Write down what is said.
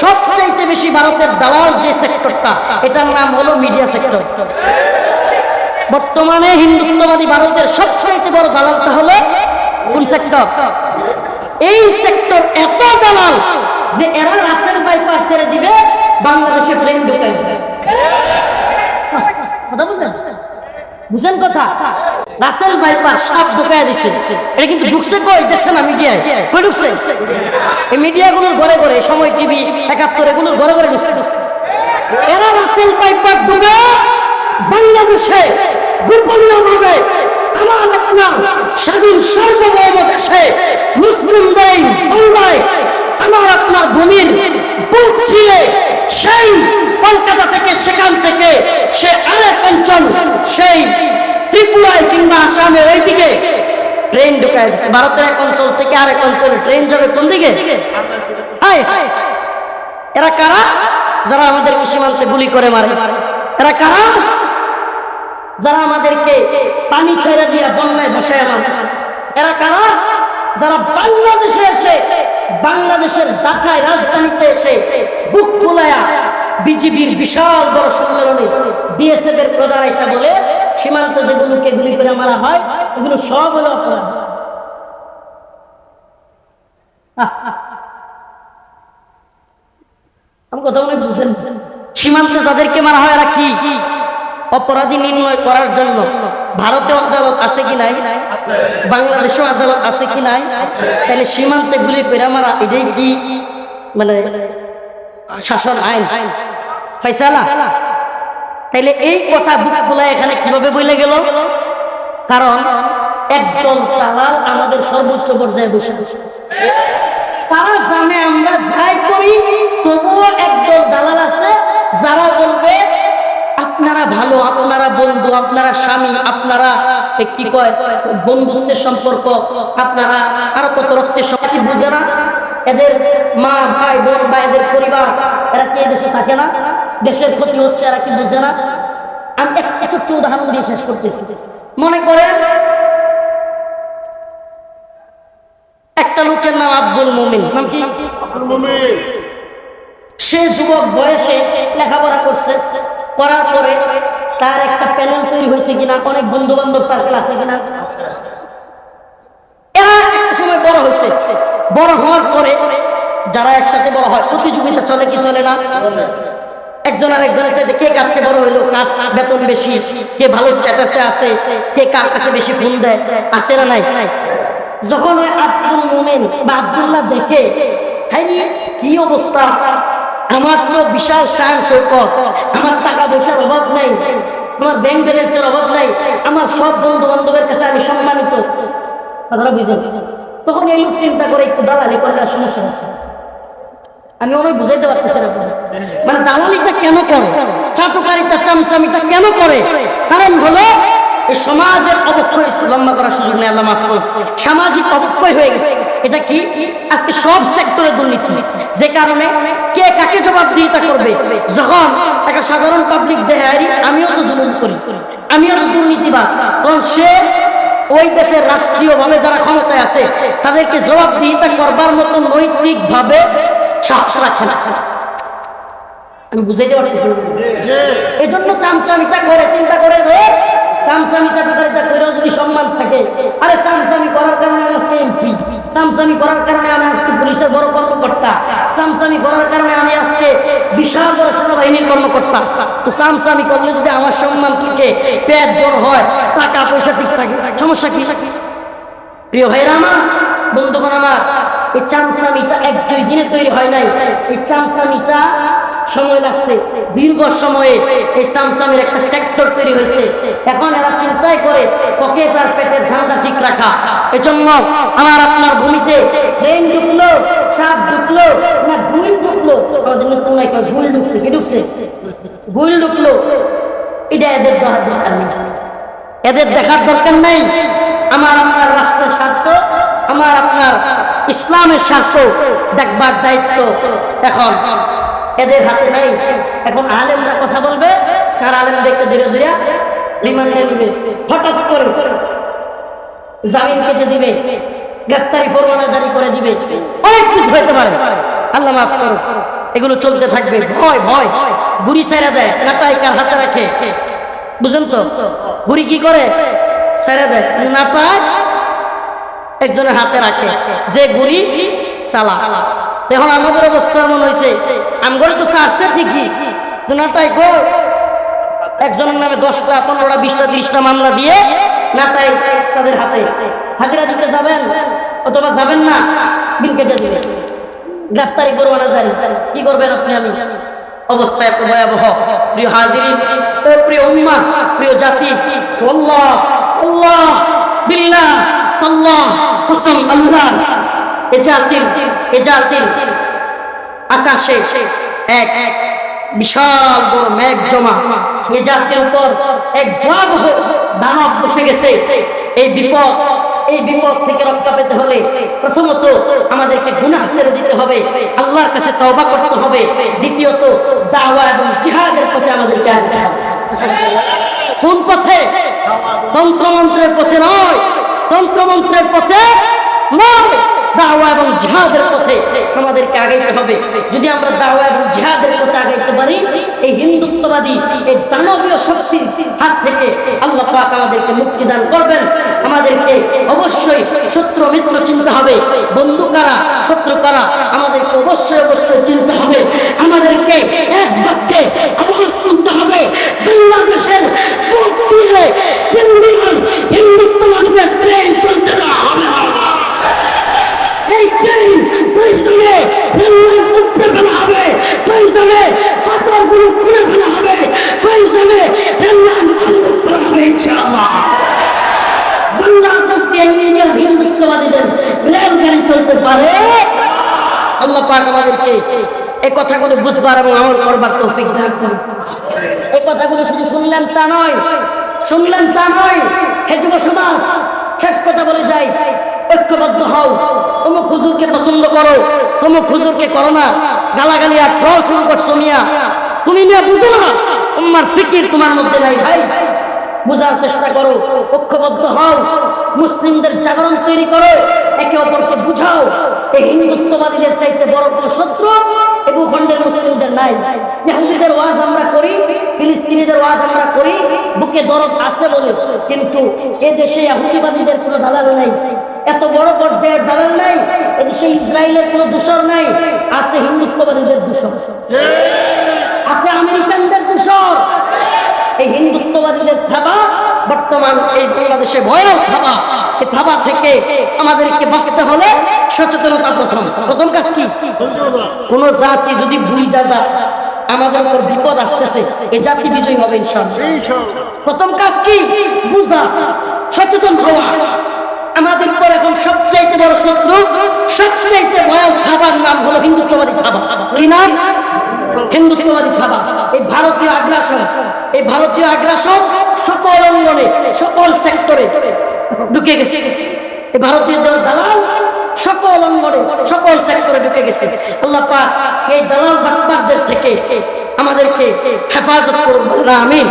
সবচাইতে বেশি ভারতের দালাল যে সেক্টরটা, এটার নাম হলো মিডিয়া সেক্টর বর্তমানে হিন্দুত্ববাদী ভারতের সবচাইতে বড় দালালটা হলো কোন সেক্টর এই সেক্টর এত দালাল যে এরা রাসেল বাইপাস ছেড়ে দিবে, বাংলাদেশে প্লেন ঢুকাই। কথা বুঝলেন? বুঝেন কথা? রাসেল ভাইপার সাপ ঢুকায় দিছে। এটা কিন্তু ঢুকছে কই? দেশে না মিডিয়ায়। কই ঢুকছে? এই মিডিয়াগুলোর ঘরে ঘরে, সময় টিভি, একাত্তর, এগুলোর ঘরে ঘরে ঢুকছে। এরা রাসেল ভাইপার ঢুকে বাংলাদেশে গোপনীয় ভাবে আমার আপনার স্বাধীন সার্বভৌম দেশে মুসলিমদের বাংলায় আমার আপনার ভূমির বুক ছিলে সেই কলকাতা থেকে, সেখান থেকে সে আরেক অঞ্চল, সেই ত্রিপুরায় কিংবা আসামের ওই দিকে ট্রেন ঢুকায় দিচ্ছে ভারতের এক অঞ্চল থেকে আরেক অঞ্চলে ট্রেন যাবে কোন দিকে? এরা কারা? যারা আমাদেরকে সীমান্তে গুলি করে মারে। এরা কারা? যারা আমাদেরকে পানি ছেড়ে দিয়ে বন্যায় আমার এরা কারা? যারা বাংলাদেশে এসে, বাংলাদেশের ঢাকায় রাজধানীতে এসে বুক ফুলায়া বিজিবির বিশাল বড় সম্মেলনে বিএসএফ এর প্রধান এসে বলে সীমান্তে যেগুলোকে গুলি করে মারা হয়, এগুলো সব হলো অপরাধ। আমি কথা মনে বুঝছেন সীমান্তে যাদেরকে মারা হয়, এরা কি? অপরাধী নির্ণয় করার জন্য ভারতে আদালত আছে কি নাই? বাংলাদেশেও আদালত আছে কি নাই? তাহলে সীমান্তে গুলি করে মারা, এটাই কি? মানে শাসন আইন। ফাইসালা? তাইলে এই কথা বুক ফুলায় এখানে কীভাবে বলে গেল? কারণ একদল দালাল আমাদের সর্বোচ্চ পর্যায়ে বসে আছে। তারা জানে আমরা যাই করি, তবুও একদল দালাল আছে যারা বলবে, আপনারা ভালো, আপনারা বন্ধু, আপনারা স্বামী, আপনারা কি কয়, বন্ধুত্বের সম্পর্ক, আপনারা আরও কত রক্তের সম্পর্ক বুঝে না? এদের মা, ভাই, বোন বা এদের পরিবার, এরা কি এই দেশে থাকে না? দেশের ক্ষতি হচ্ছে এরা কি বুঝে না। আমি একটা ছোট্ট উদাহরণ দিয়ে শেষ করতেছি। মনে করেন একটা লোকের নাম আব্দুল মুমিন। নাম কি? সে যুবক বয়সে লেখাপড়া করছে। করার পরে তার একটা প্যানেল তৈরি হয়েছে কিনা অনেক বন্ধু বান্ধব সার্কেল আছে কিনা। এরা একটা সময় বড় হয়েছে। বড় হওয়ার পরে যারা একসাথে বড় হয় প্রতিযোগিতা চলে কি চলে না? একজন আর একজনের চাইতে কে কাছে বড় হইল? কার বেতন বেশি? কে ভালো স্ট্যাটাসে আছে? কে কার কাছে বেশি ফোন দেয়? আছে না নাই? যখন ওই আব্দুল মোমেন বা আব্দুল্লাহ দেখে, হাই, কি অবস্থা? আমার তো বিশাল শান সৈকত। আমার টাকা পয়সার অভাব নাই। আমার ব্যাংক ব্যালেন্সের অভাব নাই। আমার সব বন্ধু বান্ধবের কাছে আমি সম্মানিত। তখন এই লোক চিন্তা করে একটু দালালি করলে সমস্যা হচ্ছে আমি অনেক বুঝাইতে পারতেছি না মানে দালালিটা কেন করে? চাটুকারিতা চামচামিটা কেন করে? কারণ হলো, এই সমাজের অবক্ষয় লম্বা করার সুযোগ নেই, আল্লাহ মাফ করুন সামাজিক অবক্ষয় হয়ে গেছে। এটা কি? আজকে সব সেক্টরে দুর্নীতি। যে কারণে কে কাকে জবাবদিহিতা করবে? যখন একটা সাধারণ পাবলিক দেহারি আমিও তো জুলুম করি। আমিও তো দুর্নীতিবাজ। তখন সে ওই দেশের রাষ্ট্রীয়ভাবে যারা ক্ষমতায় আছে, তাদেরকে জবাবদিহিতা করবার মতো নৈতিকভাবে সাহস রাখে না। আমি বুঝাইতে পারতেছি এই জন্য চামচামিটা করে, চিন্তা করে রে চামচামি চাটুকারিতা করেও যদি সম্মান থাকে। আরে চামচামি করার কারণে আজকে এমপি করার কারণে আমি আজকে পুলিশের বড় কর্মকর্তা। চামচামি করার কারণে আমি আজকে বিশাল বড় সেনাবাহিনীর কর্মকর্তা। তো চামচামি করলে যদি আমার সম্মান থাকে পেট বড় হয়, টাকা পয়সা ঠিক থাকে সমস্যা কি? প্রিয় ভাইরা আমার, বন্ধুগণ আমার এই চামচামিটা এক, দুই দিনে তৈরি হয় নাই। এই চামচামিটা সময় লাগছে। দীর্ঘ সময়ে এই চামচামির একটা সেক্টর তৈরি হয়েছে। এখন এরা চিন্তাই করে পকে তার পেটের ধান্দা ঠিক রাখা। এজন্য আমার আপনার ভূমিতে ট্রেন ঢুকলো সাপ ঢুকলো, না গুল ঢুকলো? আমাদের নতুন নাই গুল ঢুকছে, কি ঢুকছে? গুল ঢুকলো। এটা এদের দেখার দরকার নেই। এদের দেখার দরকার নেই। আমার আপনার রাষ্ট্রের স্বার্থ আমার আপনার ইসলামের স্বার্থ দেখবার দায়িত্ব এখন। এদের হাতে নাই। এখন আলেমরা কথা বলবে কার আলেম দেখতে ধীরে ধীরে রিমান্ডে দিবে হঠাৎ করে জামিন কেটে দিবে গ্রেফতারি ফরমানা জারি করে দিবে। অনেক কিছু হতে পারে। আল্লাহ মাফ করো এগুলো চলতে থাকবে। ভয় ভয়। বুড়ি সেরা যায় নাটাই কার হাতে রাখে? বুঝলেন তো? বুড়ি কি করে? সেরা যায় না পায় একজনের হাতে রাখে, যে গুড়ি চালা এখন আমাদের অবস্থা এমন হয়েছে। আমগরে তো চারছে ঠিকই তাই গো। একজনের নামে দশটা, পনেরোটা, বিশটা, ত্রিশটা মামলা দিয়ে না তাই তাদের হাতে। হাজিরা দিতে যাবেন, অথবা যাবেন না, বিল কেটে দিবে গ্রেফতারি করবানা জারি কি করবেন আপনি আমি? অবস্থা এত ভয়াবহ। প্রিয় হাজিরিন ও প্রিয় উম্মা, প্রিয় জাতি, আল্লাহ আল্লাহ, বিল্লাহ, আল্লাহ। কসম আল্লাহ এ জাতির আকাশে এক এক বিশাল বড় মেঘ জমা। জাতির উপর এক ভয়াবহ দানব বসে গেছে। এই বিপদ এই বিপদ থেকে রক্ষা পেতে হলে প্রথমত আমাদেরকে গুনাহ ছেড়ে দিতে হবে। আল্লাহর কাছে তওবা করতে হবে। দ্বিতীয়ত, দাওয়া এবং জিহাদের পথে আমাদেরকে কোন পথে? তন্ত্রমন্ত্রের পথে নয়। তন্ত্রমন্ত্রের পথে দাওয়া এবং পথে আমাদেরকে আগাইতে হবে। যদি আমরা দাওয়া এবং পথে আগাইতে পারি, এই হিন্দুত্ববাদী, এই দানবীয় শক্তির হাত থেকে আল্লাহ পাক আমাদেরকে মুক্তি দান করবেন। আমাদেরকে অবশ্যই শত্রু মিত্র চিনতে হবে। বন্ধু কারা, শত্রু কারা, আমাদেরকে অবশ্যই অবশ্যই চিনতে হবে। আমাদেরকে এক বাক্যে আওয়াজ তুলতে হবে। বাংলাদেশের মুক্তিতে হিন্দুদের হিন্দুত্ববাদীদের ট্রেন চলতে না হবে এই ট্রেন পয়সনে রেললাইন উপরে ফেলা হবে পাথরগুলো খুলে ফেলা হবে। পয়সনে রেললাইন আগুন করা হবে, ইনশাআল্লাহ। বাংলার মুক্তি ইঞ্জিনিয়ার হিন্দুত্ববাদীদের রেলগাড়ি চলতে পারে। আল্লাহ পাক আমাদেরকে এই কথাগুলো বুঝবার এবং আমল করবার তৌফিক দান করুন। এই কথাগুলো শুধু শুনলেন তা নয়, শুনলেন তা নয়, হে যুব সমাজ, শেষ কথা বলে যাই, ঐক্যবদ্ধ হও। অমুক হুজুরকে পছন্দ করো, অমুক হুজুরকে করো না। গালাগালি আর ট্রল শুরু করছ মিয়া। তুমি মিয়া বুঝো না তোমার ফিকির তোমার মধ্যে নাই ভাই। বোঝার চেষ্টা করো, ঐক্যবদ্ধ হও, মুসলিমদের জাগরণ তৈরি করো, একে অপরকে বুঝাও। এই হিন্দুত্ববাদীদের চাইতে বড় কোনো শত্রু এই ভূখণ্ডের মুসলিমদের নাই। ইহুদিদের ওয়াজ আমরা করি, ফিলিস্তিনিদের ওয়াজ আমরা করি, বুকে দরদ আছে বলে। কিন্তু এ দেশে ইহুদিবাদীদের কোনো দালাল নাই। এত বড় পর্যায়ের দালাল নাই, এদেশে ইসরায়েলের কোনো দূষণ নাই, আছে হিন্দুত্ববাদীদের দূষণ। আছে আমেরিকানদের দূষণ। এই হিন্দুত্ববাদীদের থাবা, বর্তমান এই বাংলাদেশে ভয়াল থাবা। এই থাবা থেকে আমাদেরকে বাঁচতে হলে সচেতনতা প্রথম। প্রথম কাজ কি? কোন জাতি যদি বুঝা যা আমাদের উপর বিপদ আসতেছে, এই জাতি বিজয়ী হবে ইনশাআল্লাহ। প্রথম কাজ কি? বুঝা, সচেতন হওয়া। আমাদের উপর এখন সবচাইতে বড় শত্রু, সবচাইতে ভয়াল থাবার নাম হলো হিন্দুত্ববাদী থাবা কি নাম? হিন্দুত্ববাদী থাবা এই ভারতীয় আগ্রাসন, এই ভারতীয় আগ্রাসন সকল অঙ্গনে, সকল সেক্টরে ঢুকে গেছে। এই ভারতীয় দল দালাল সকল অঙ্গনে, সকল সেক্টরে ঢুকে গেছে। আল্লাহ পাক এই দালাল বাটপারদের থেকে আমাদেরকে হেফাজত করুন আমিন।